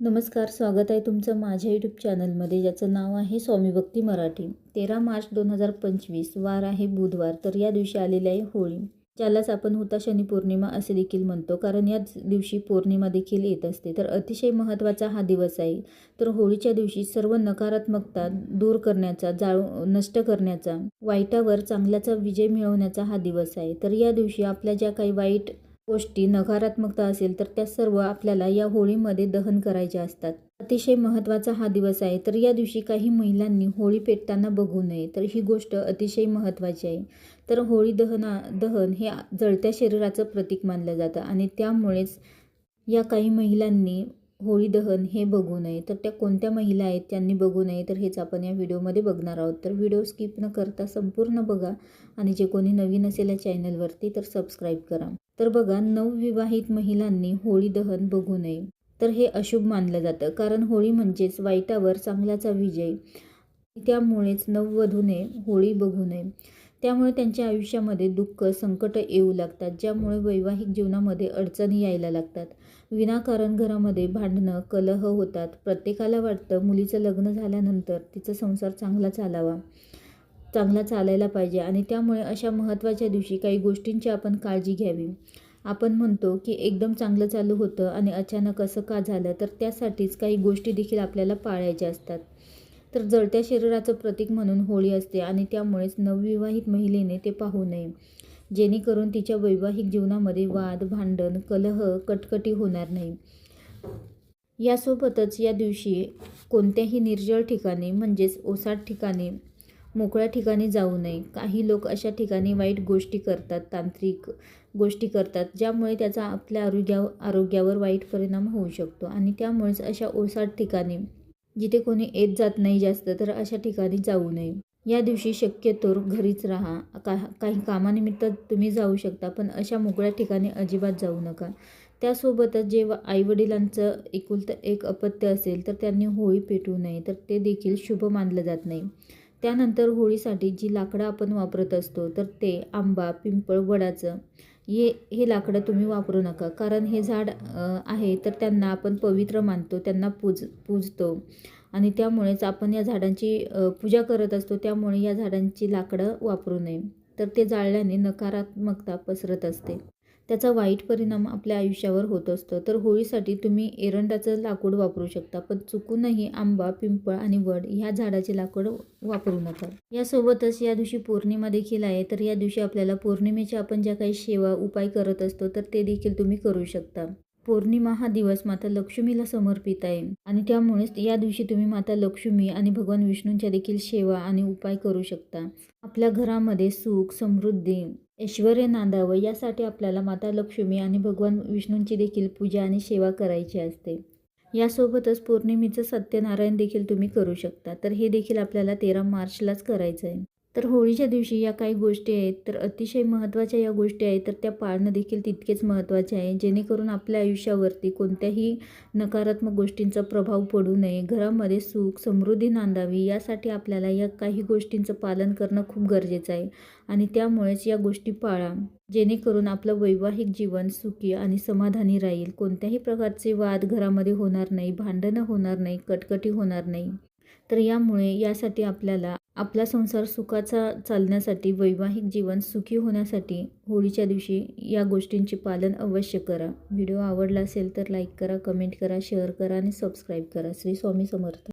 नमस्कार स्वागत आहे तुमचं माझ्या यूट्यूब चॅनलमध्ये ज्याचं नाव आहे स्वामी भक्ती मराठी. तेरा मार्च दोन हजार पंचवीस वार आहे बुधवार तर या दिवशी आलेली आहे होळी ज्यालाच आपण होता शनी पौर्णिमा असे देखील म्हणतो कारण याच दिवशी पौर्णिमा देखील येत असते. तर अतिशय महत्त्वाचा हा दिवस आहे. तर होळीच्या दिवशी सर्व नकारात्मकता दूर करण्याचा जाळू नष्ट करण्याचा वाईटावर चांगल्याचा विजय मिळवण्याचा हा दिवस आहे. तर या दिवशी आपल्या ज्या काही वाईट गोष्टी नकारात्मकता असेल तर त्या सर्व आपल्याला या होळीमध्ये दहन करायच्या असतात. अतिशय महत्त्वाचा हा दिवस आहे. तर या दिवशी काही महिलांनी होळी पेटताना बघू नये. तर ही गोष्ट अतिशय महत्त्वाची आहे. तर होळी दहना दहन हे जळत्या शरीराचं प्रतीक मानलं जातं आणि त्यामुळेच या काही महिलांनी होळी दहन हे बघू नये. तर त्या कोणत्या महिला आहेत त्यांनी बघू नये. तर हेच आपण या व्हिडिओमध्ये बघणार आहोत. तर व्हिडिओ स्किप न करता संपूर्ण बघा आणि जे कोणी नवीन असेल या चॅनलवरती तर सबस्क्राईब करा. तर बघा नवविवाहित महिलांनी होळी दहन बघू नये. तर हे अशुभ मानलं जातं. कारण होळी म्हणजेच वाईटावर चांगल्याचा विजय. त्यामुळेच नववधूने होळी बघू नये. त्यामुळे त्यांच्या आयुष्यामध्ये दुःख संकट येऊ लागतात ज्यामुळे वैवाहिक जीवनामध्ये अडचणी यायला लागतात. विनाकारण घरामध्ये भांडणं कलह होतात. प्रत्येकाला वाटतं मुलीचं लग्न झाल्यानंतर तिचा संसार चांगला चालावा चांगला चालायला पाहिजे आणि त्यामुळे अशा महत्त्वाच्या दिवशी काही गोष्टींची आपण काळजी घ्यावी. आपण म्हणतो की एकदम चांगलं चालू होतं आणि अचानक असं का झालं तर त्यासाठीच काही गोष्टी देखील आपल्याला पाळायच्या असतात. तर जळत्या शरीराचं प्रतीक म्हणून होळी असते आणि त्यामुळेच नवविवाहित महिलेने ते पाहू नये. जेणेकरून तिच्या वैवाहिक जीवनामध्ये वाद भांडण कलह कटकटी होणार नाही. यासोबतच या दिवशी कोणत्याही निर्जळ ठिकाणी म्हणजेच ओसाड ठिकाणी मोकळ्या ठिकाणी जाऊ नये. काही लोक अशा ठिकाणी वाईट गोष्टी करतात तांत्रिक गोष्टी करतात ज्यामुळे त्याचा आपल्या आरोग्या आरोग्यावर वाईट परिणाम होऊ शकतो आणि त्यामुळेच अशा ओसाड ठिकाणी जिथे कोणी येत जात नाही जास्त तर अशा ठिकाणी जाऊ नये. या दिवशी शक्यतोर घरीच राहा. का काही कामानिमित्त तुम्ही जाऊ शकता पण अशा मोकळ्या ठिकाणी अजिबात जाऊ नका. त्यासोबतच जेव्हा आईवडिलांचं एकुलतं एक अपत्य असेल तर त्यांनी होळी पेटू नये तर ते देखील शुभ मानलं जात नाही. त्यानंतर होळीसाठी जी लाकडं आपण वापरत असतो तर ते आंबा पिंपळ वडाचं हे हे लाकडं तुम्ही वापरू नका. कारण हे झाड आहे तर त्यांना आपण पवित्र मानतो त्यांना पूज पूजतो. आणि त्यामुळेच आपण या झाडांची पूजा करत असतो त्यामुळे या झाडांची लाकडं वापरू नये. तर ते जाळल्याने नकारात्मकता पसरत असते. त्याचा वाईट परिणाम आपल्या आयुष्यावर होत असतो. तर होळीसाठी तुम्ही एरंडाचं लाकूड वापरू शकता पण चुकूनही आंबा पिंपळ आणि वड ह्या झाडाचे लाकूड वापरू नका. यासोबतच या दिवशी पौर्णिमा देखील आहे तर या दिवशी आपल्याला पौर्णिमेच्या आपण ज्या काही सेवा उपाय करत असतो तर ते देखील तुम्ही करू शकता. पौर्णिमा हा दिवस माता लक्ष्मीला समर्पित आहे आणि त्यामुळेच या दिवशी तुम्ही माता लक्ष्मी आणि भगवान विष्णूंच्या देखील सेवा आणि उपाय करू शकता. आपल्या घरामध्ये सुख समृद्धी ऐश्वर नांदावं यासाठी आपल्याला माता लक्ष्मी आणि भगवान विष्णूंची देखील पूजा आणि सेवा करायची असते. यासोबतच पौर्णिमेचं सत्यनारायण देखील तुम्ही करू शकता. तर हे देखील आपल्याला तेरा मार्चलाच करायचं आहे तर होळीच्या दिवशी या काही गोष्टी आहेत तर अतिशय महत्त्वाच्या या गोष्टी आहेत तर त्या पाळणं देखील तितकेच महत्त्वाचे आहे. जेणेकरून आपल्या आयुष्यावरती कोणत्याही नकारात्मक गोष्टींचा प्रभाव पडू नये. घरामध्ये सुख समृद्धी नांदावी यासाठी आपल्याला या काही गोष्टींचं पालन करणं खूप गरजेचं आहे. आणि त्यामुळेच या गोष्टी पाळा. जेणेकरून आपलं वैवाहिक जीवन सुखी आणि समाधानी राहील. कोणत्याही प्रकारचे वाद घरामध्ये होणार नाही भांडणं होणार नाही कटकटी होणार नाही. तर यामुळे यासाठी आपल्याला आपला संसार सुखाचा चालण्यासाठी वैवाहिक जीवन सुखी होण्यासाठी होळीच्या दिवशी या गोष्टींचे पालन अवश्य करा. व्हिडिओ आवडला असेल तर लाईक करा कमेंट करा शेअर करा आणि सबस्क्राईब करा. श्री स्वामी समर्थ.